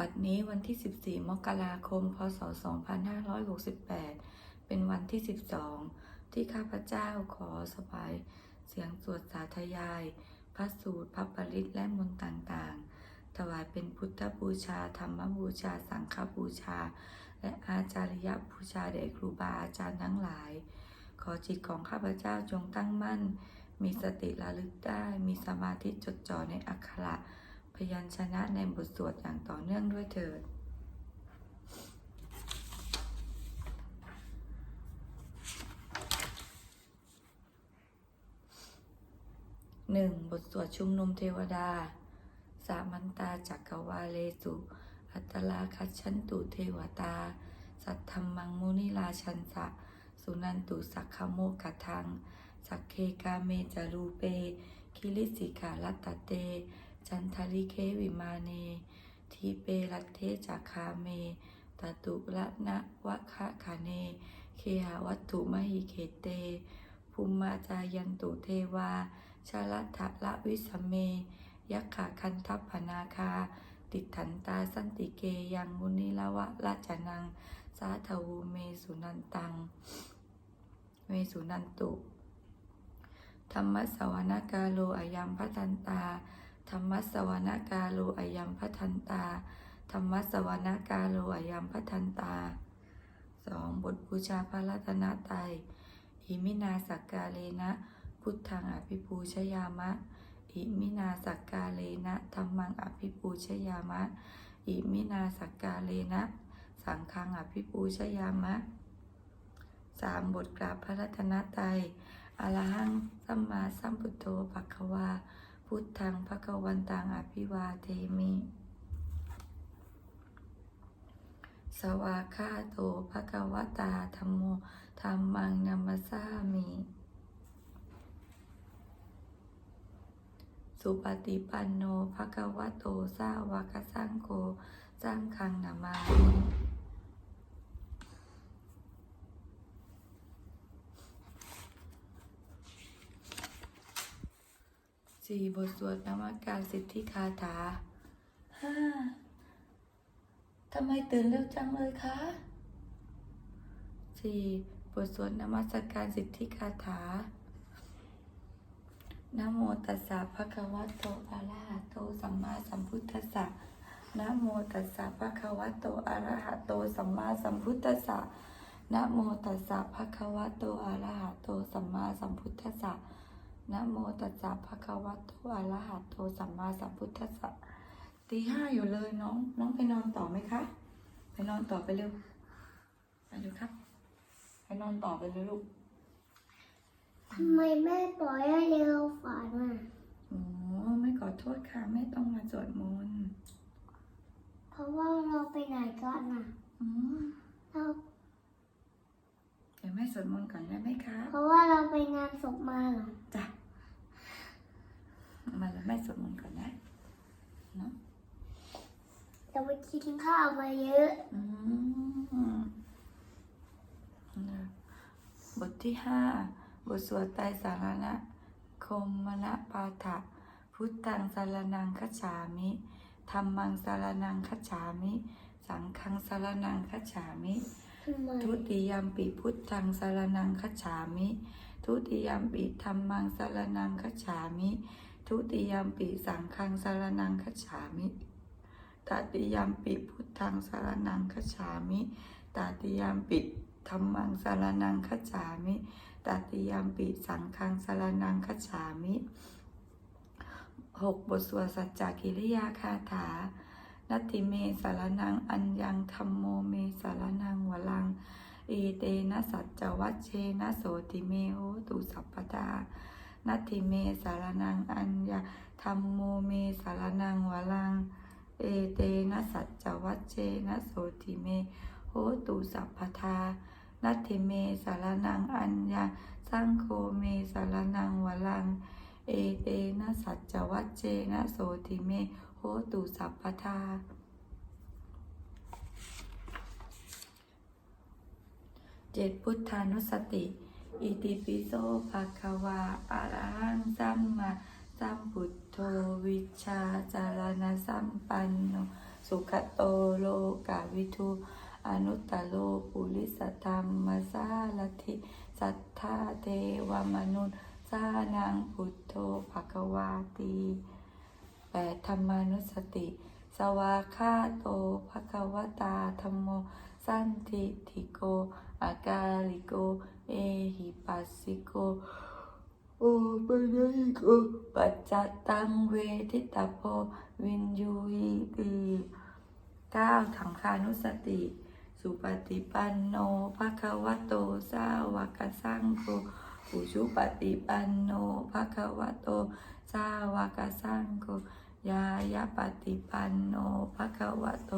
บัดนี้วันที่ 14 มกราคม พศ 2568 เป็นวันที่ 12 ที่ข้าพเจ้าขอสบาย เสียงสวดสาธยาย พระสูตรพระปริตและมนต์ต่างๆ ถวายเป็นพุทธบูชา ธรรมบูชา สังฆบูชา และอาจาริยบูชาแด่ครูบาอาจารย์ทั้งหลาย ขอจิตของข้าพเจ้าจงตั้งมั่น มีสติระลึกได้ มีสมาธิจดจ่อในอักขระ พยัญชนะในบทสวดอย่างต่อเนื่องด้วยเถิดหนึ่งบทสวดชุมนุมเทวดา สามันตาจักกวาเลสุ อัตตลาคัจฉันตุเทวตา สัทธรรมังมุนิราชันสะ สุนันตุสักขโมกทัง สักเคกาเมจารูเป คิลิสิกาลัตตเต จันทริเควิมาเน ทีเปรัตเทจักคาเมตตุละนะวะคะคาเน เคหาวัตถุมหิเขเต ภูมิมาจายันตุเทวา ชาลัทธะละวิสเม ยักขะคันทัพพนาคา ติดถันตาสันติเกยังมุนิละวะราชนัง สาธวูเมสุนันตัง เมสุนันตุ ธรรมสวนากาโลอายัมพัทันตา ธรรมสวนาการโลอยัมพัทันตา ธรรมสวนาการโลอยัมพัทันตาสองบทบูชาพระรัตนตรัยอิมินาสักกาเลนะ พุทธังอภิปูชยามะ อิมินาสักกาเลนะธรรมังอภิปูชยามะ อิมินาสักกาเลนะ สังฆังอภิปูชยามะสามบทกราบพระรัตนตรัยอรหังสัมมาสัมพุทโธภควา พุทธังภควันตังอภิวาเทมิ สวากขาโตภควตาธรรมโมธรรมังนัมมสามิสุปฏิปันโนภควโตสาวกสังโฆสังฆังนามามิ สี่บทสวดนมัสการสิทธิคาถาห้าทำไมตื่นเร็วจังเลยคะสี่บทสวดนมัสการสิทธิคาถานะโมตัสสะภะคะวะโตอะระหะโตสัมมาสัมพุทธัสสะนะโมตัสสะภะคะวะโตอะระหะโตสัมมาสัมพุทธัสสะนะโมตัสสะภะคะวะโตอะระหะโตสัมมาสัมพุทธัสสะ นะโมตัสสะภะคะวะโตอะระหะโตสัมมาสัมพุทธัสสะตีห้าอยู่เลยน้อง น้องไปนอนต่อไหมคะ ไปนอนต่อไปเร็วไปเร็วครับ ไปนอนต่อไปเลยลูกทำไมแม่ปล่อยให้เร็วฝันอะโอ้ไม่ขอโทษค่ะแม่ต้องมาสวดมนต์เพราะว่าเราไปไหนกันอะอืมเราเดี๋ยวแม่สวดมนต์ก่อนได้ไหมคะ เพราะว่าเราไปงานศพมาเหรอจ้ะ มาแล้วแม่สวดมนต์ก่อนนะเนาะเราไปกินข้าวมาเยอะอืมนะบทที่ห้าบทสวดไตรสารณะคมมณปาฐะพุทธังสารนังคัจฉามิธรรมังสารนังคัจฉามิ สังฆังสารนังคัจฉามิทำไมทุติยมปิพุทธังสารนังคัจฉามิ ทุติยมปิธรรมังสารนังคัจฉามิ ทุติยมปิสังฆังสารนังคัจฉามิตติยมปิพุทธังสารนังคัจฉามิตติยมปิธรรมังสารนังคัจฉามิตติยมปิสังฆังสารนังคัจฉามิหกบทสวดสัจจกิริยาคาถานัตติเมสารนังอัญญังธรรมโมเมสารนังวลังอีเตนะสัจจวัชเชนะโสติเมโหตุสัพพทา นัตถิเมสารนังอัญญาธรรมโมเมสารนังวลัง เอเตนะสัจจวัชเชนะโสติเมโหตุสัพพทานัตถิเมสารนังอัญญาสังโฆเมสารนังวลัง เอเตนะสัจจวัชเชนะโสติเมโหตุสัพพทาเจ็ดพุทธานุสติ อิติปิโสภะคะวาอะระหังสัมมาสัมพุทโธวิชาจารณสัมปันโนสุขโตโลกาวิทูอนุตตโลปุริสธรรมสาลทิสัทธาเทวมนุษย์สานังพุทโธภควาตีแปดธรรมานุสติ สวาคาโตภควตาธรรมโม สันติทิโกอากาลิโก เอหิปัสสิโก โอปัญญิโกปัจจตังเวทิตาโพวินยูหิตีเก้าถังคานุสติ สุปฏิปันโนภะคะวะโตสาวกสังโฆอุชุปฏิปันโนภะคะวะโตสาวกสังโฆยายาปฏิปันโนภะคะวะโต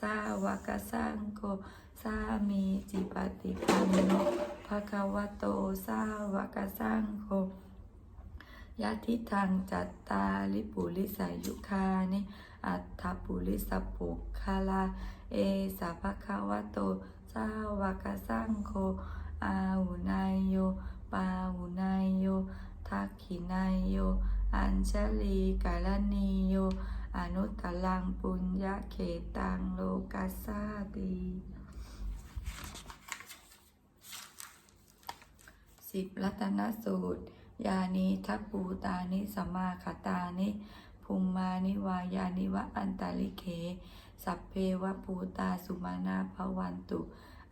สาวกสังโฆสามีจิปฏิปันโนภะคะวะโตสาวกสังโฆยะทิทางจัตตาลิปุริสายุคานิอัตถปุริสปุคาลา เอสะภะคะวะโตสาวกสังโฆอาหุนายโย ปาหุนายโยทักขินายโย อัญชลีกาลนีโย อนุตตลังปุญญเขตังโลกัสสาติสิบรัตนสูตร ยานิทัพปูตานิสมมาคตานิภูมมานิวายานิวะอันตาลิเข สัพเพวะปูตาสุมาณาภวันตุ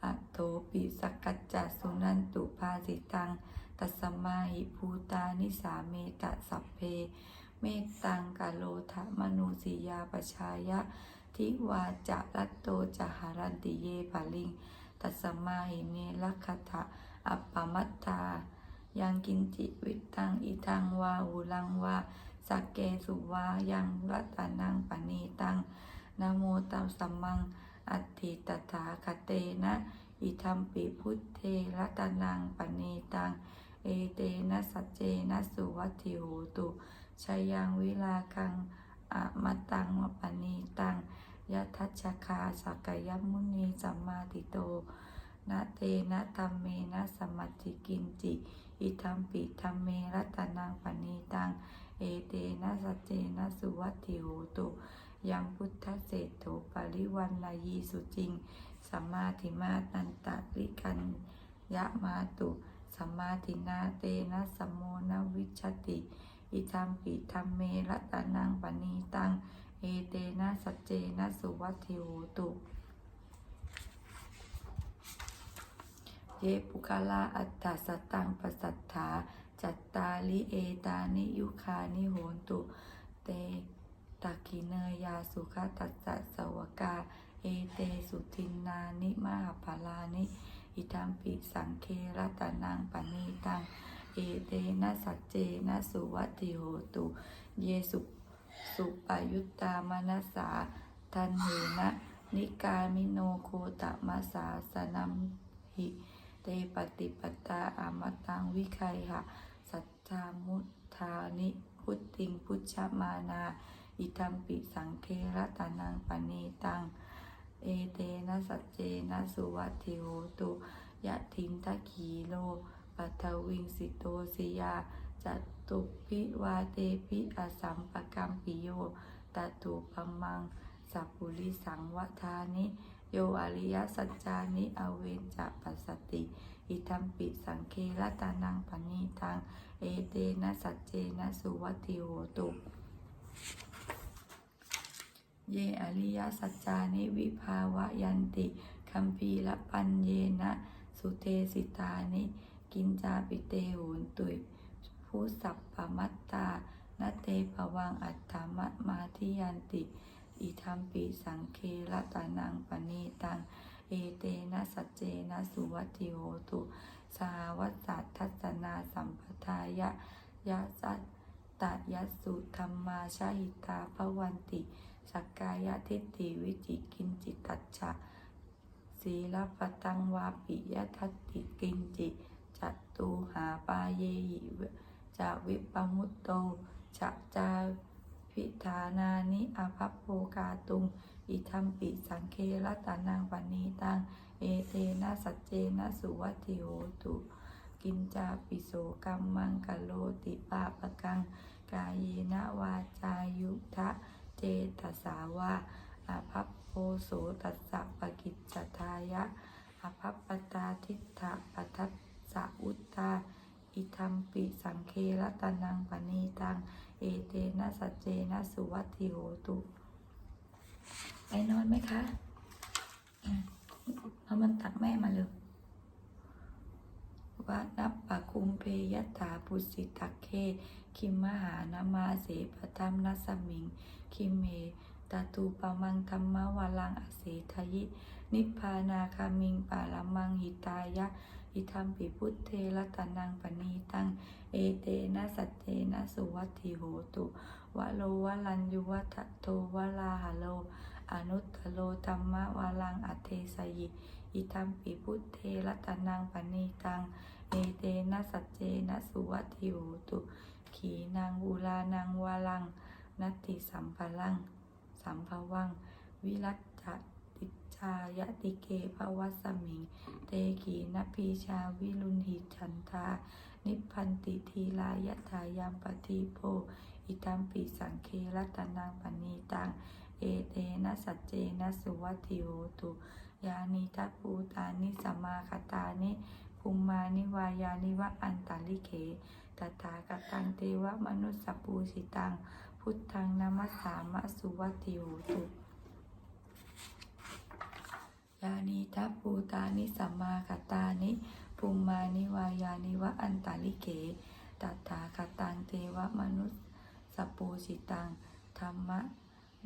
อัตโตปิสกัจจสุนันตุภาสิตัง ตัสสมาหิภูตานิสาเมตะสัพเพ เมตตังกาโลทะมนุสิยาปชายะ ทิวาจะรัตโตจะหารันติเยปะลิง ตัสมาหิเมลัคทะอัปปมัตตา ยังกินจิวิตังอิทังวาหุลังวาสักเกสุวายังรัตนังปณีตังนโมตัสสัมมัง อัตถิตถาคเตนะ อิทัมปิพุทเทรัตนังปณีตัง เอเตนะสัจเจนะสุวัติโหตุ ชายังวิลาคังอะมะตังปณีตังยะทัชชคาสักยมุนีสัมมาติโตนะเตนะธรรมเมนะสมัติกินจิอิทัมปิธรรมเมรัตนังปณีตัง เอเตนะสัจเจนะสุวัตถิโหตุยังพุทธเศรษโถปริวันลายีสุจริงสัมมาทิมาตันตะริกันยะมาตุสัมมาทินาเตนะสัมโมนวิชชติ อิทัมปิธรรมเมรัตนังปณีตัง เอเตนะสัจเจนะสุวัติโหตุเยปุคลาอัตตาสตังปสัทธาจัตตาลิเอตานิยุคานิโหนตุเตตักิเนยาสุขตัสสะสวกา เอเตสุทินนานิมหาภาลานิ อิทัมปิสังเครัตนังปณีตัง เอเตนะสัจเจนะสุวัติโหตุ เยสุสุปายุตตามนัสสาทันเหนะนิกามิโนโคตมาสาสนัมหิเตปฏิปตาอามตังวิไคหะสัทธามุทานิพุทติงพุชฌมานา อิทัมปิสังเครตานังปณีตัง เอเตนะสัจเจนะสุวัตถิโหตุยะทินทะขีโล ปัทวิงสิโตสิยาจตุพิวาเตปิอสัมปกัมปิโยตตุปมังสัพุริสังวทานิ โยอริยสัจจานิอเวนจะปัสสติ อิทัมปิสังเครตานังปณีตัง เอเตนะสัจเจนะสุวัติโหตุเยอริยสัจจานิวิภาวะยันติคัมภีละปัญเยนะ สุเทสิตานิ กินจาปิเตโหนตุยผู้สัพปมัตตานาเตภวังอัตถมะมาทิยันติ อิทัมปิสังเครตานังปณีตัง เอเตนะสัจเจนะสุวัติโหตุสาวัสสัททัศนาสัมปทายะยะสัตตยัสสุธรรมาชาหิตาภวันติ สักกายทิฏฐิวิจิกินจิตัจฉะศีลปตังวาปิยทัตติกินจิ จัตตูหาปาเยหิจะวิปมุตโตจะจาพิธานานิอภัพโภกาตุง อิทัมปิสังเครตานังปณีตัง เอเตนะสัจเจนะสุวัติโหตุ กินจาปิโสกัมมังกะโลติปาปะกัง กายเยนะวาจายุทะเจตสาวาอภัพโพโสตัสสะปกิจจทายะอภัพปตาทิฏฐะปัทัสสะอุตตาอิทัมปิสังเครตนังปณีตัง เอเตนะสัจเจนะสุวัติโหตุไปนอนไหมคะเอามันตักแม่มาเลยวะนับปะคุมเพยตาปุสิตักเค คิมมหานามาเสปทัมนัสมิง คิมเมตตูปะมังธรรมวาลังอเสทยิ นิพพานาคามิงปาลมังหิตายะ อิทัมปิพุทเทรัตนังปณีตัง เอเตนะสัจเจนะสุวัตถิโหตุ วะโลวะลันยุวัตโตวะลาหะโล อนุตตโลธรรมะวาลังอัเทสยิอิทัมปิพุทเทรัตนังปณีตัง เอเตนะสัจเจนะสุวัตถิโหตุ ขีนางบูลานางวาลัง นัตติสัมภลัง สัมภวัง วิรัต จติจายติเกภวัสมิง เตขีนพีชาวิรุณหิฉันทา นิพันติทีลายถายามปฏิโพ อิตัมปิสังเครัตนังปณีตัง เอเตนะสัจเจนะสุวัติโหตุ ยานิทัพปูตานิสมมาคตานิภูมมานิวายานิวะอันตาลิเขตถาคตังเทวมนุสสปูสิตัง พุทธังนามัสสามะสุวัติโหตุานิทัพปูตานิสัมมาคตานิภูมานิวายานิวะอันตาลิเขตถาคตังเทวมนุสสปูสิตังธรรมะ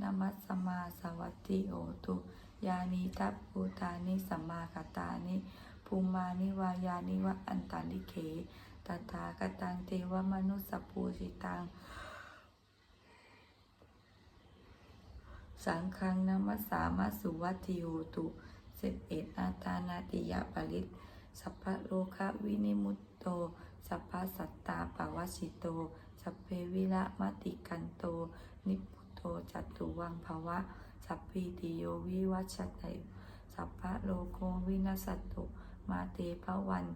นมัสสมาสวัตติโหตุยานิทัพปูตานิสัมมาคตานิภูมานิวายานิวะอันตาลิเขตถาคตังเทวมนุสสปูสิตังสังฆังนามัสสามาสุวัติโหตุ สิบเอ็ดอาตานาติยาปริตสัพพะโลคะวินิมุตโต สัพพะสัตตาปวชิโต สัพเพวิระมติกันโต นิพุโตจัตุวังภวะ สัพพิติโยวิวัชชัตยสัพพะโลโกวินัสตุมาเตภวัน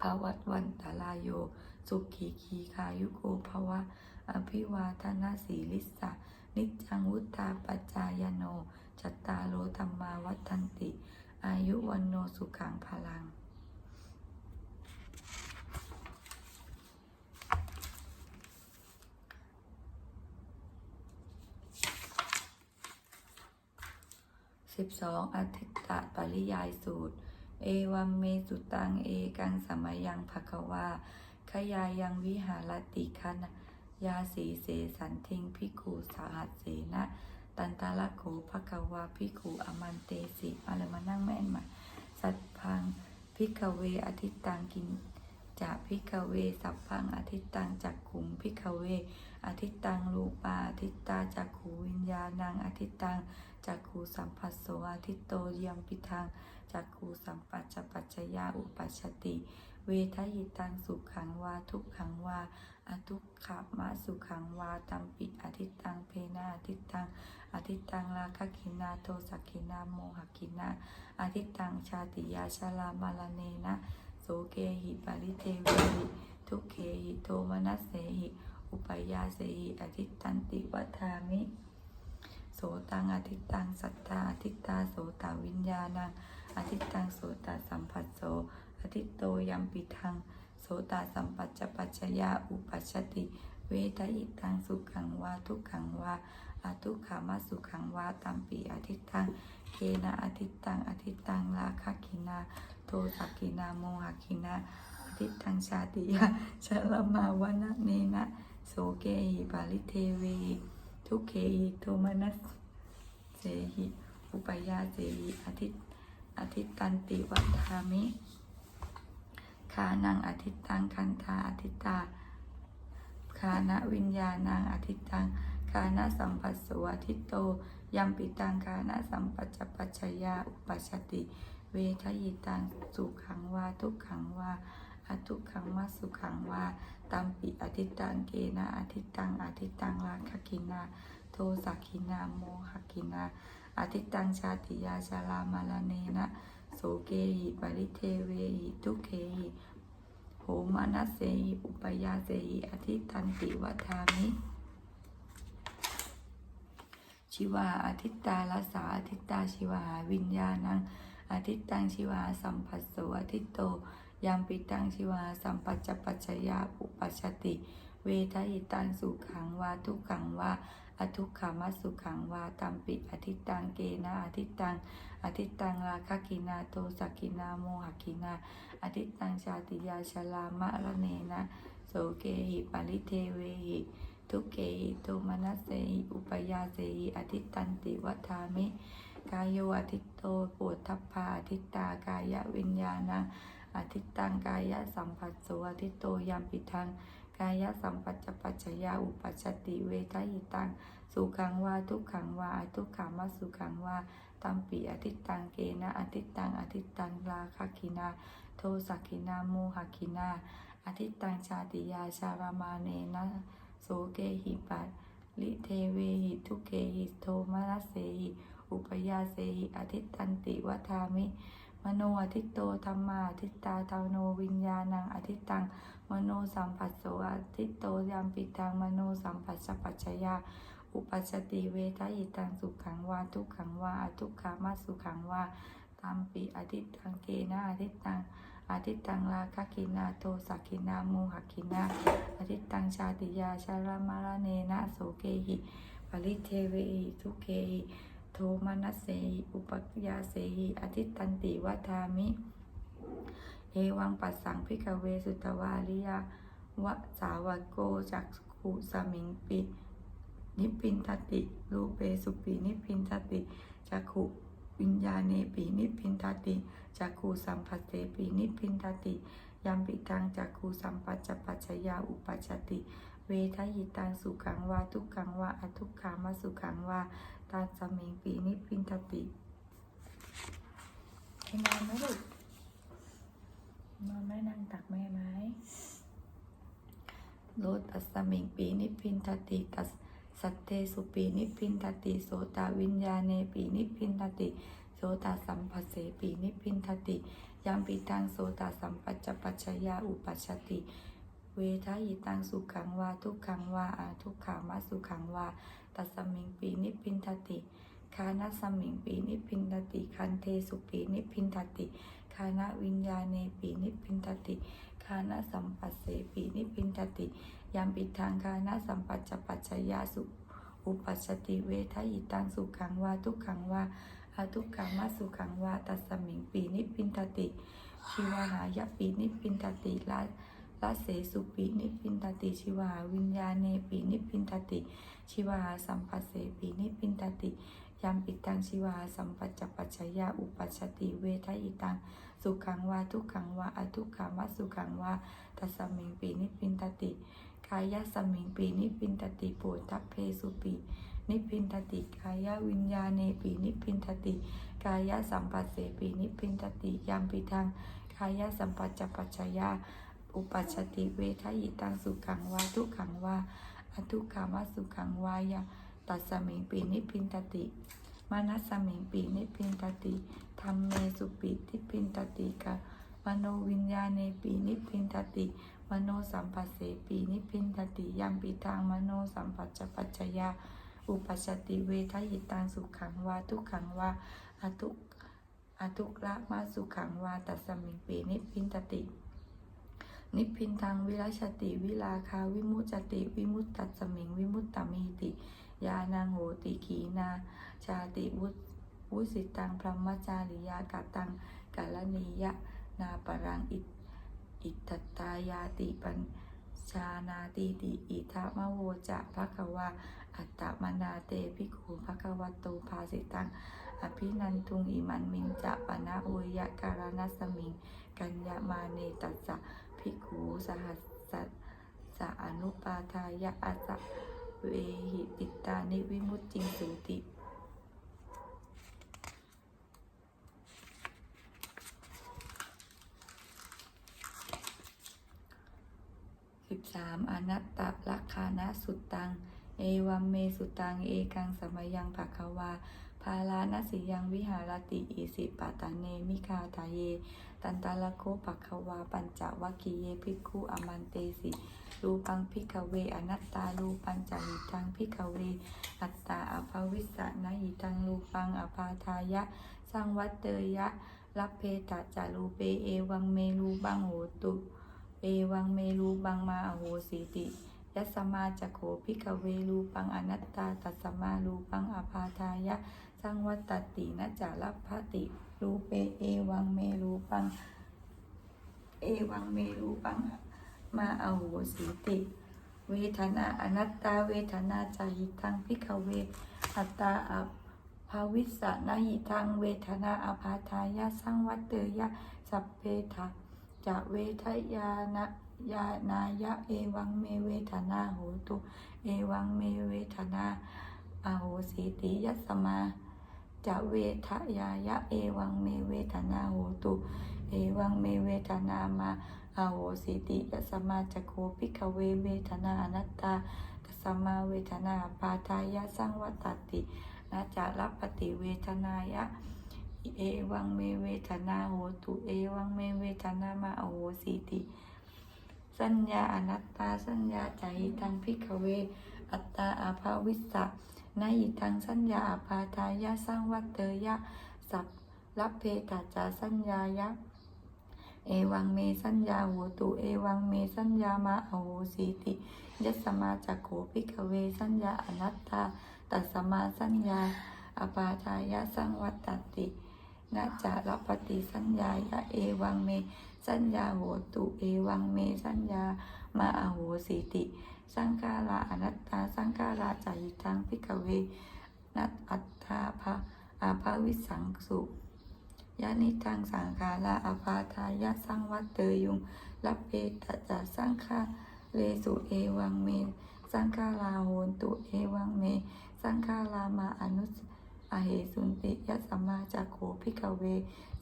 ภวัตวันตาลายโย สุขีขีคายุโกภวะ อภิวาทนาสีลิสะนิจังวุธาปัจจายโน จัตตาโลธรรมาวัฏันติ อายุวันโนสุขังพลัง สิบสองอธิตตปริยายสูตร เอวัมเมสุตัง เอกังสมัยยังภควาขยายังวิหารติคันยาสีเสสันทิงพิกขุสาหัสเสนะ ตันตาลโขภควาพิกขุอมันเตสิมาเลยมานั่งแม่นมาสัตพังพิกเวอธิตังกินจะพิกเวสัพพังอธิตังจักขุงพิกเวอธิตังรูปาอธิตาจักขูวิญญาณังอธิตังจักขูสัมผัสโสอธิโตเยมปิทังจักขูสัมปัจจปัจจยาอุปัชติ เวทยิตังสุขังวาทุกขังวา อทุกขมาสุขังวาตัมปิอธิตังเพนาอธิตังอธิตังราคกินาโทสักขินาโมหกินาอธิตังชาติยาชาลามาลเนนะโสเกหิปาริเทวิทุกเขหิโทมนัสเสหิอุปยาเสหิอธิตันติวัฏามิ โสตังอธิตังสัตตาอธิตาโสตวิญญาณังอธิตังโสตสัมผัสโสอธิโตยัมปิทัง โสตสัมปัจจปัจจยาอุปัชติ เวทิตังสุขังวาทุกขังวาอทุกขามาสุขังวาตัมปีอธิตังเคนะอธิตังอธิตังราคะกินาโทสักกินาโมหกินาอธิตังชาติยาชลมาวนะเนนะโสเกหิปาลิเทเวหิทุกเขหิโทมนัสเสหิอุปยาเสหิอาทิตอทิตตันติวัฏามิ คานังอาทิตตังคันธาอาทิตตาคานะวิญญาณังอาทิตตังคานะสัมปัสสวอาทิตโตยัมปิตังคานะสัมปัจจปัจจยาอุปัชติ เวทยิตังสุขังวาทุกขังวาอทุกขังวาสุขังวาตัมปิอทิตตังเกนะอทิตตังอทิตตังราคกินา โทสักขินาโมหกินาอาทิตตังชาติยาชาลามาลาเนนะ โสเกหิปริเทเวหิทุเขหิอุมานัสเสหิอุปยาเสหิอธิตันติวัฏามิชิวาอาทิตตาลสาอาทิตตาชิวาวิญญาณังอาทิตตังชิวาสัมผัสโสอาทิตโตยามปิตังชิวาสัมปัจจปัจจยาอุปัชชติ เวทหิตังสุขังวาทุกขังวา อทุกขามัสุขังวาตัมปิอาทิตังเกนะอาทิตังอาทิตังราคกินาโทสกินาโมหกินาอาทิตังชาติยาชลามะระเนนะโสเกหิปาริเทเวหิทุเกหิโตมนัสเสหิอุปยาเสหิอธิตันติวัฏามิกายโยอทิตโตปวดทัพพาอทิตากายวิญญาณังอทิตังกายสัมผัสโสอทิตโตยามปิทัง กายสัมปัจจปัจจยาอุปัชติเวทหิตัง สุขังวาทุกขังวาอทุกขามาสุขังวาตัมปีอทิตตังเกนะอทิตตังอทิตตังลาคคินา โทสักขินาโมหคินาอทิตตังชาติยาชารามาเนนะโสเกหิปัตลิเทเวหิทุเกหิโทมนัสเสหิอุปยาเสหิอทิตตันติวัฏามิ โนอทิตโตธรรมาทิตตาธรรมโนวิญญาณังอทิตตัง มโนสัมผัสโสอทิตโตยามปิตังมโนสัมผัสสะปัจจยา อุปัชติเวทหิตังสุขังวาทุกขังวาอทุกขามาสุขังวาตามปีอทิตตังเกนะอทิตตังอาทิตตังลาคกินาโทสักขินาโมหกินาอาทิตตังชาติยาชารามาราเนนะโสเกหิปริเทเวหิทุเกหิ โทมานัสเสหิอุปยาเสหิอาทิตันติวัฏามิ เอวังปัสสังพิกเวสุตวาริยาวะสาวกโกจักขุสมิงปิ นิพินทติรูเปสุปีนิพินทติจักขุวิญญาเนปีนิพินทติจักขุสัมผัสเสปีนิพินทติยัมปิตังจักขุสัมปัจจปัจจยาอุปัชชติ เวทหิตังสุขังวาทุกขังวาอทุกขามาสุขังวา ตาสมิงปีนิพพินทติให้นอนไหมลูกนอนไหมนั่งตักแม่ไหมโลตัสมิงปีนิพพินทติตัสสัตเตสุปีนิพพินทติโสตวิญญาเนปีนิพพินทติโสตสัมผัสเสปีนิพพินทติยามปิตังโสตสัมปัจจปัจจยาอุปัชชติ เวทายตังสุขังวาทุกขังวาอาทุกขามาสุขังวา ตัสมิงปีนิพินทติคานะสมิงปีนิพินทติคันเทสุปีนิพินทติคานะวิญญาเนปีนิพินทติคานะสัมปัสเสปีนิพินทติยามปิดทางกานะสัมปัจจปัจจยาสุอุปัชติเวทหิตังสุขังวาทุกขังวาอาทุกขามาสุขังวาตัสมิงปีนิพินทติชิวหายปีนิพินทติละ ละเสสุปีนิพินทติชิวา วิญญาเนปีนิพินทติ ชิวา สัมปัสเสปีนิพินทติยามปิตังชิวา สัมปัจจปัจจยาอุปัชติเวทหิตัง สุขังวาทุกขังวาอทุกขามาสุขังวาตัสมิงปีนิพินทติกายสมิงปีนิพินตติปทัพเพสุปีนิพินตติกายวิญญาเนปีนิพินตติ กายสัมปัสเสปีนิพินตติยามปิทังกายสัมปัจจปัจจยา อุปัชติเวทยิตังสุขังวาทุขังวาอทุกขามาสุขังวายาตัสมิงปีนิพินตติมานัสสมิงปีนิพินตติธรรมเมสุปีนิพินตติกามโนวิญญาเนปีนิพินตติมโนสัมปัสเสปีนิพินทติยัมปิทางมโนสัมปัจจปัจจยาอุปัชติเวทหิตังสุขังวาทุขังวาอทุอทุกละมาสุขังวาตัสสมิงปีนิพินทติ นิพพินทางวิรัชติ วิลาคาวิมุจติ วิมุตตัสสมิง วิมุตตมีติ ยานังโหติขีนา ชาติวุตวุสิตังพรหมจาริยากตังกาลนียะนาปรังอิอิตตายาติปัญชานาติติอิทามะโวจะภะคะวาอัตตมนาเตภิกขุภะคะวะโตภาสิตังอภินันทุงอิมันมินจะปะนะโวยะการณสมิง กัญญามาเนตัสสะ ภิกขุสหัสสะสะอนุปาทายะอัสะเวหิติตานิวิมุตติงสุติสิบสามอนัตตลักขานะสุตตัง เอวัมเมสุตัง เอกังสมยังภะคะวาาลานสิยังวิหารติอิสิปตะเนมิคาทาเย ตันตาลโคปักขวาปัญจวัคคีเยภิกขุอมันเตสิรูปังพิกเวอนัตตารูปัญจหิตังพิกเว อัตตาอภวิสสะนะหิตังรูปังอภาทายะสังวัตเตยะรับเพตจารูเปเอวังเมรูบังโหตุเอวังเมรูบังมาอโหสีติยัสมาจัโขพิกเวรูปังอนัตตาตัสสมารูปังอภาทายะ สังวัตตินะจารับพติ รูเปเอวังเมรูปัง เอวังเมรูปัง มาอาโหสีติ เวทนาอนัตตาเวทนาจาหิตังพิกเว อัตตาอัภาวิสนาหิทังเวทนาอภาทายะสังวัตเตยะสัพเพทะจะเวทยานะยานายะเอวังเมเวทนาโหตุ เอวังเมเวทนาอโหสีติยัสสมา จะเวทยายะเอวังเมเวทนาโหตุ เอวังเมเวทนามาอาโหสิติยัสมาจโคพิกเวเวทนาอนัตตาตสมาเวทนาปาทายะสังวัตตินาจารับปฏิเวทนายะเอวังเมเวทนาโหตุเอวังเมเวทนามาอโหสิติ สัญญาอนัตตาสัญญาใจทังพิกเว อัตตาอาภาวิสสะนหิทังสัญญาอาภาทายะสังวัตเตยะ สัพรับเพตาจาสัญญายะ เอวังเมสัญญาโหตุ เอวังเมสัญญามาอโหสีติยัสมาจักโขพิกเวสัญญาอนัตตาตัสมาสัญญาอปาทายะสังวัตตตินะจารปฏิสัญญายะเอวังเม สัญญาโหตุ เอวังเมสัญญามาอโหสีติ สังฆาราอนัตตา สังฆาราจายิทังพิกเวนัตอัตถาภาอาภาวิสังสุยานิทังสังขาราอาภาทายะสังวัตเตยุงรับเพตจาสังฆาเลสุเอวังเม สังฆาราโหนตุเอวังเม สังฆารามาอนุสอเหสุนติยัสสมาจักโขพิกเว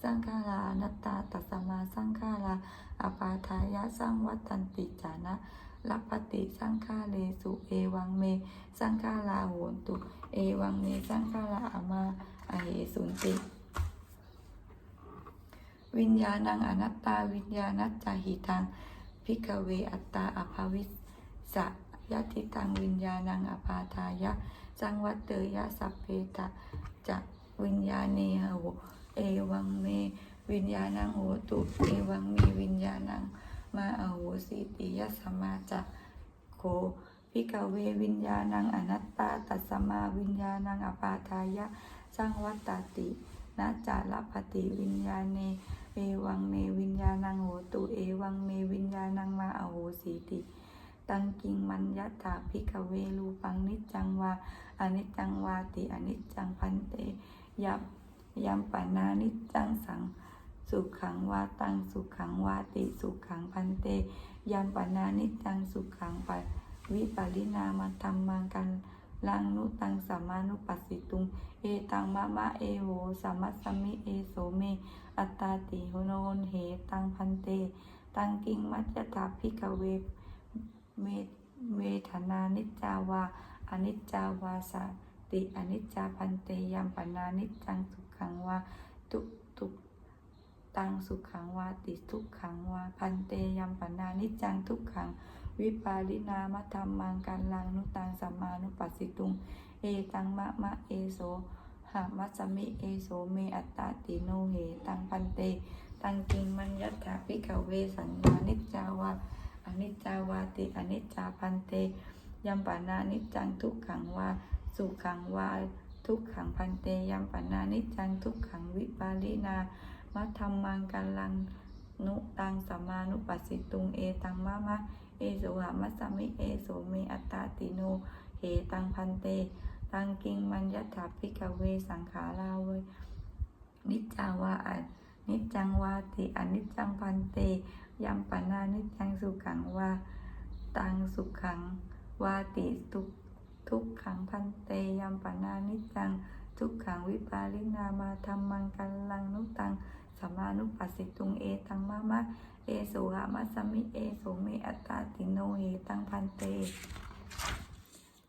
สังฆารานัตตาตัสมาสังฆาราอปาทายะสังวัตตันติจานะรับปฏิสังฆาเลสุเอวังเมสังฆาราโหนตุ เอวังเมสังฆาราอามาอเหสุนติวิญญาณังอนัตตาวิญญาณัจจาหิตังพิกเวอัตตาอภาวิสสะยะติตังวิญญาณังอภาทายะ สังวัตเตยะสัพเพตะจะวิญญาเนหโห เอวังเม วิญญาณังโหตุ เอวังเมวิญญาณังมาอโหสิติยสสมาจะโคพิกเววิญญาณังอนัตตาตัสมาวิญญาณังอปาทายะสังวัตตตินะจารปฏิวิญญาเนเอวังเมวิญญาณังโหตุเอวังเมวิญญาณังมาอโหสีติตังกิงมัญญถาพิกเวรูปังนิจจังวาอนิจจังวาติอนิจจังพันเตยับ ยัมปนานิจจังสัง สุขังวาตังสุขังวาติสุขังพันเตยัมปนานิจจังสุขังปะวิปารินามาธรรมังกันลังนุตังสัมมานุปัสสิตุง เอตังมะมะเอโหสัมมัสมิเอโสเม อัตตาติโหโนนเหตังพันเต ตังกิงมัจจตาพิกเวเมเวทนานิจจาวาอนิจจาวาสติอนิจจาพันเตยัมปนานิจจังสุ ขังวาตุตุตังสุขังวาติทุกขังวาพันเตยัมปนานิจจังทุกขัง วิปาลินามธรรมังกันลังนุตังสัมมานุปัสสิตุง เอตังมะมะเอโสหามัสมิเอโสเมอัตตาติโนเหตังพันเต ตังกิงมัญญัตถาพิกเวสัญญานิจจาวาอนิจจาวาติอนิจจาพันเต ยัมปานานิจจังทุกขังวาสุขังวา ทุกขังพันเตยัมปานานิจังทุกขังวิปาลินามัธรรมังกัลลังนุตังสัมมานุปัสสิตุงเอตังมะมะเอโสหามัสสมิเอโสเมอัตตาติโนเหตังพันเต ตังกิงมัญญถาพิกเวสังขาราเวนิจจาวาอันิจจังวาติอนิจจังพันเตยัมปนานิจจังสุขังวาตังสุขังวาติทุก ทุกขังพันเตยัมปนานิจัง ทุกขังวิปาลินามาธรรมังกัลลังนุตังสัมมานุปัสสิตุงเอตังมะมะเอสุหามัสมิเอโสเมอัตตาติโนเหตังพันเต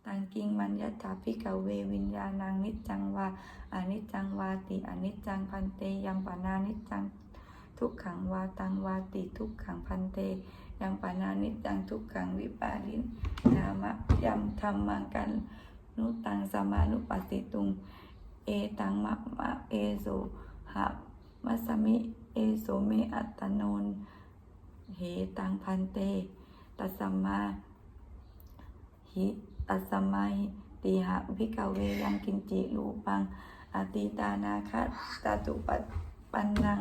ตังกิงมัญญตาพิกเววิญญาณังนิจังวาอนิจังวาติอนิจังพันเตยังปานานิจัง ทุกขังวาตังวาติทุกขังพันเต ยังปานานิจังทุกขังวิปารินนามะยัมธรรมังกันนุตังสมานุปฏิตุง เอตังมะมะเอโสหะมัสมิเอโสเมอัตโนนเหตังพันเตตัสมาหิตัสมาหิติหะพิกเวยังกินจิรูปังอติตานาคตาตุปปันนัง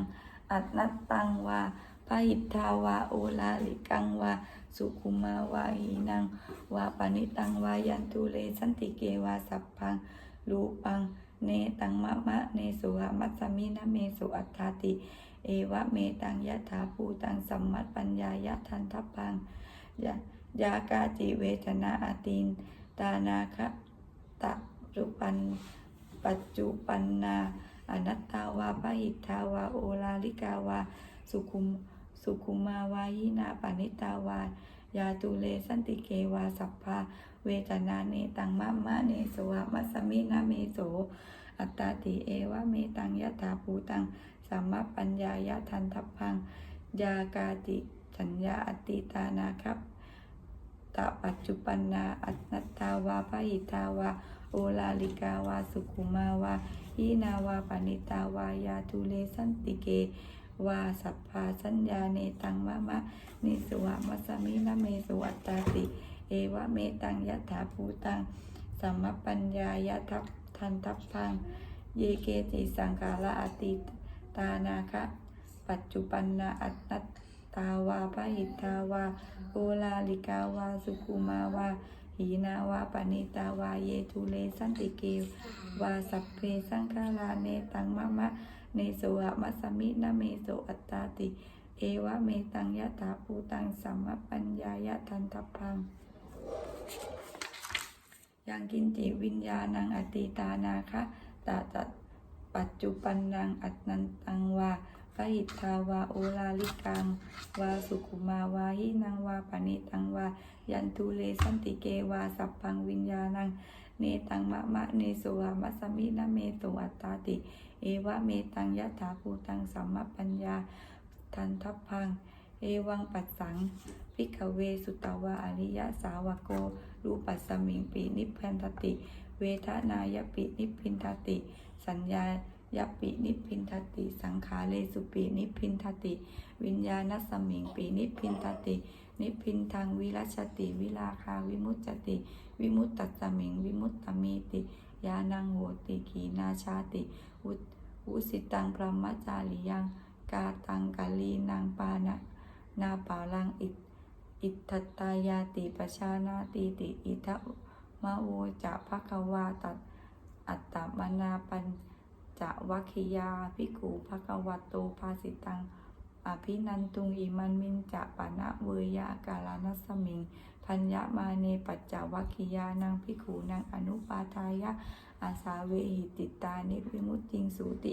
อัตนัตตังวา พหิทธาวาโอลาลิกังวาสุขุมาวาหีนังวาปนิตังวายันตุเลสันติเกวาสัพพังรูปังเนตังมะมะเนสุหมัสมินะเมสุอัตถาติ เอวะเมตังยะถาภูตังสัมมัตปัญญายะทันทัพพังยะยากาจิเวทนาอาติน ตานาคะตะรุปันปัจจุปันนาอนัตตาวาพหิทธาวาโอลาลิกาวาสุขุม สุขุมาวายินาปานิตาวายาตุเลสันติเกวาสัพพาเวทนาเนตังมะมะเนสวะมัสมินาเมโสอัตตาติเอวะเมตังยะถาภูตังสัมมปัญญายะทันทัพพังยากาติสัญญาอติตานาครับตะปัจจุปันนาอัตนัตตาวาพหิตาวาโอลาลิกาวาสุขุมาวาหีนาวาปณิตาวายาทุเลสันติเก วาสัพพาสัญญาเนตังมะมะนิสวะมัสมินะเมสุอัตตาติ เอวะเมตังยะถาภูตังสัมมปัญญายะทัพทันทัพพัง เยเกติสังกาละอติตานาคะ ปัจจุปันนาอัตตตาวาพหิตาวาโอลาลิกาวา สุกุมาวาหีนาวาปณิตาวา เยทุเลสันติเกวาสัพเพสังฆาราเนตังมะมะ เนโสหมัสมินะเมโสอัตตาติ เอวะเมตังยะถาภูตังสัมมปัญญายะทันทัพังยังกินจิวิญญาณังอติตานาคะตาจัตปัจจุปันนังอัตนันตังวาพหิทธาวาโอลาลิกัง วาสุขุมาวาหินังวาปณิตังวา ยันทุเลสันติเกวาสัพพังวิญญาณัง เนตังมะมะเนโสหะมัสมินะเมโสอัตตาติ เอวะเมตังยะถาภูตังสัมมปัญญาทันทัพพัง เอวังปัสสังพิกเวสุตวาอริยะสาวโก รูปัสสมิงปีนิพพันธติ เวทนายปินิพพินทติ สัญญายปินิพพินทติ สังขาเลสุปีนิพพินทติ วิญญาณสมิงปีนิพพินทติ นิพพินทางวิรัชติ วิลาคาวิมุตจติ วิมุตตัสมิง วิมุตตมีติยานังโหติขีนาชาติอุอุสิตังพรหมจาริยัง กาตังกาลีนางปานะนาปาลังอิอิทธตายาติปชานาติติอิทะมะโวจะภควาตัดอัตตมนาปัญจะวัคคิยาภิกขุภควโตภาสิตังอภินันตุงอิมันมินจะปะนะเวยากาลานัสสมิง พัญญามาเนปัจจวัคคียานังพิขูนังอนุปาทายะอาสาเวหิติตานิวิมุตติงสูติ